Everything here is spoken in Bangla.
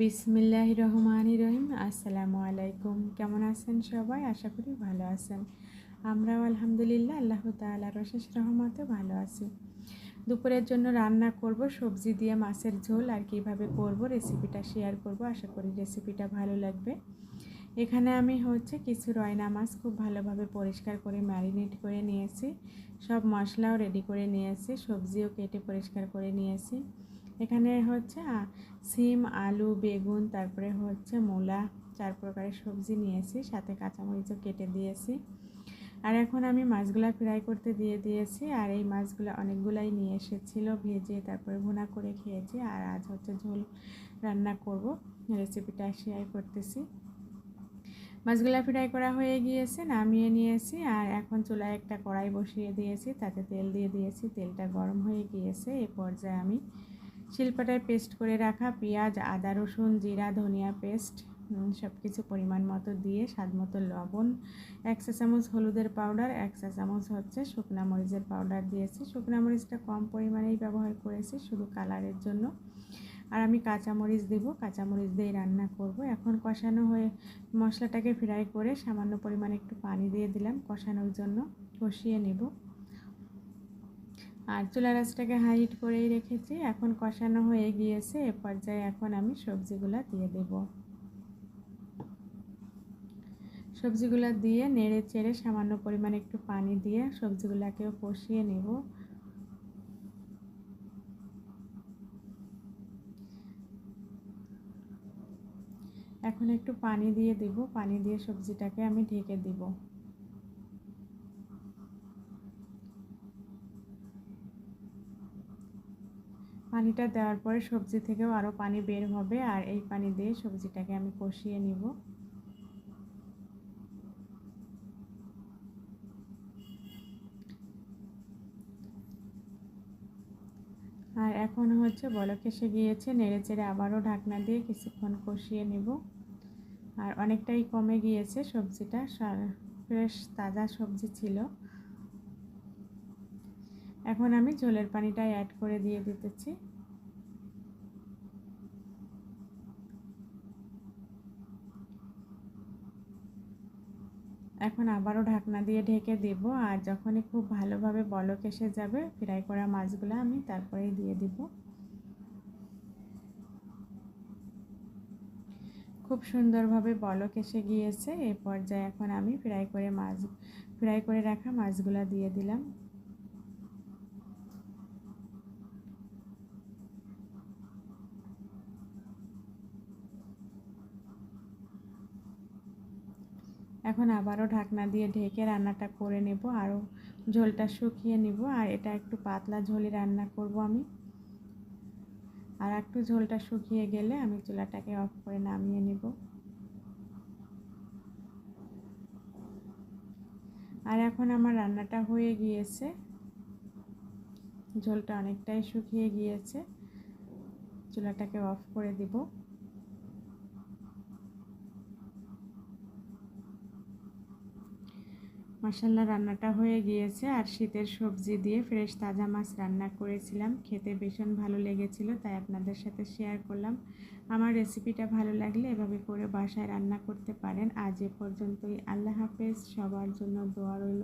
বিসমিল্লাহ রহমান রহিম। আসসালামু আলাইকুম। কেমন আছেন সবাই? আশা করি ভালো আছেন। আমরাও আলহামদুলিল্লাহ, আল্লাহ তালার অশেষ রহমতে ভালো আছি। দুপুরের জন্য রান্না করব সবজি দিয়ে মাছের ঝোল আর কীভাবে করব রেসিপিটা শেয়ার করব। আশা করি রেসিপিটা ভালো লাগবে। এখানে আমি হচ্ছে কিছু রয়না মাছ খুব ভালোভাবে পরিষ্কার করে ম্যারিনেট করে নিয়েছি। সব মশলাও রেডি করে নিয়েছি, সবজিও কেটে পরিষ্কার করে নিয়েছি। এখানে হচ্ছে সিম, আলু, বেগুন, তারপরে হচ্ছে মূলা, চার প্রকারের সবজি নিয়েছি, সাথে কাঁচামরিচও কেটে দিয়েছি। আর এখন আমি মাছগুলা ফ্রাই করতে দিয়ে দিয়েছি, আর এই মাছগুলো অনেকগুলাই নিয়ে এসেছিল, ভেজে তারপরে ভুনা করে খেয়েছি, আর আজ হচ্ছে ঝোল রান্না করব, রেসিপিটা শেয়ার করতেছি। মাছগুলা ফ্রাই করা হয়ে গিয়েছে, নামিয়ে নিয়েছি, আর এখন চুলায় একটা কড়াই বসিয়ে দিয়েছি, তাতে তেল দিয়ে দিয়েছি, তেলটা গরম হয়ে গিয়েছে, এ পর্যায়ে আমি শিলপাটায় পেস্ট করে রাখা পেঁয়াজ, আদা, রসুন, জিরা, ধনিয়া পেস্ট সব কিছু পরিমাণ মতো দিয়ে স্বাদ মতো লবণ, এক চা চামচ হলুদের পাউডার, এক চা চামচ হচ্ছে শুকনা মরিচের পাউডার দিয়েছি। শুকনা মরিচটা কম পরিমাণেই ব্যবহার করেছি শুধু কালারের জন্য। আর আমি কাঁচামরিচ দেবো কাঁচামরিচ দিয়ে রান্না করব। এখন কষানো হয়ে মশলাটাকে ফ্রাই করে সামান্য পরিমাণে একটু পানি দিয়ে দিলাম কষানোর জন্য। কষিয়ে নেব। আর চুলা রাসটাকে হাইট করেই রেখেছি। এখন কষানো হয়ে গিয়েছে। এ পর্যায়ে এখন আমি সবজিগুলো দিয়ে দেব। সবজিগুলো দিয়ে নেড়ে চেড়ে সামান্য পরিমাণে একটু পানি দিয়ে সবজিগুলোকেও কষিয়ে নেব। এখন একটু পানি দিয়ে দেব। পানি দিয়ে সবজিটাকে আমি ঢেকে দিব। পানিটা দেওয়ার পরে সবজি থেকেও আরও পানি বের হবে আর এই পানি দিয়ে সবজিটাকে আমি কষিয়ে নিব। আর এখন হচ্ছে বলক এসে গিয়েছে, নেড়ে চেড়ে আবারও ঢাকনা দিয়ে কিছুক্ষণ কষিয়ে নেব। আর অনেকটাই কমে গিয়েছে সবজিটা ফ্রেশ তাজা সবজি ছিল। এখন আমি ঝোলের পানিটা অ্যাড করে দিয়ে দিতেছি। এখন আবারও ঢাকনা দিয়ে ঢেকে দেব, আর যখনই খুব ভালোভাবে বলক এসে যাবে ফ্রাই করা মাছগুলো আমি তারপরেই দিয়ে দিব। খুব সুন্দরভাবে বলক এসে গিয়েছে, এ পর্যায়ে এখন আমি ফ্রাই করে মাছ ফ্রাই করে রাখা মাছগুলো দিয়ে দিলাম। এখন আবারও ঢাকনা দিয়ে ঢেকে রান্নাটা করে নেব, আরও ঝোলটা শুকিয়ে নিব, আর এটা একটু পাতলা ঝোলই রান্না করব আমি। আর একটু ঝোলটা শুকিয়ে গেলে আমি চুলাটাকে অফ করে নামিয়ে নেব। আর এখন আমার রান্নাটা হয়ে গিয়েছে। ঝোলটা অনেকটাই শুকিয়ে গিয়েছে। চুলাটাকে অফ করে দিব। মশাল্লা রান্নাটা হয়ে গিয়েছে। আর শীতের সবজি দিয়ে ফ্রেশ তাজা মাছ রান্না করেছিলাম। খেতে ভীষণ ভালো লেগেছিল, তাই আপনাদের সাথে শেয়ার করলাম। আমার রেসিপিটা ভালো লাগলে এভাবে করে বাসায় রান্না করতে পারেন। আজ এ পর্যন্তই। আল্লাহ হাফেজ। সবার জন্য দোয়া রইল।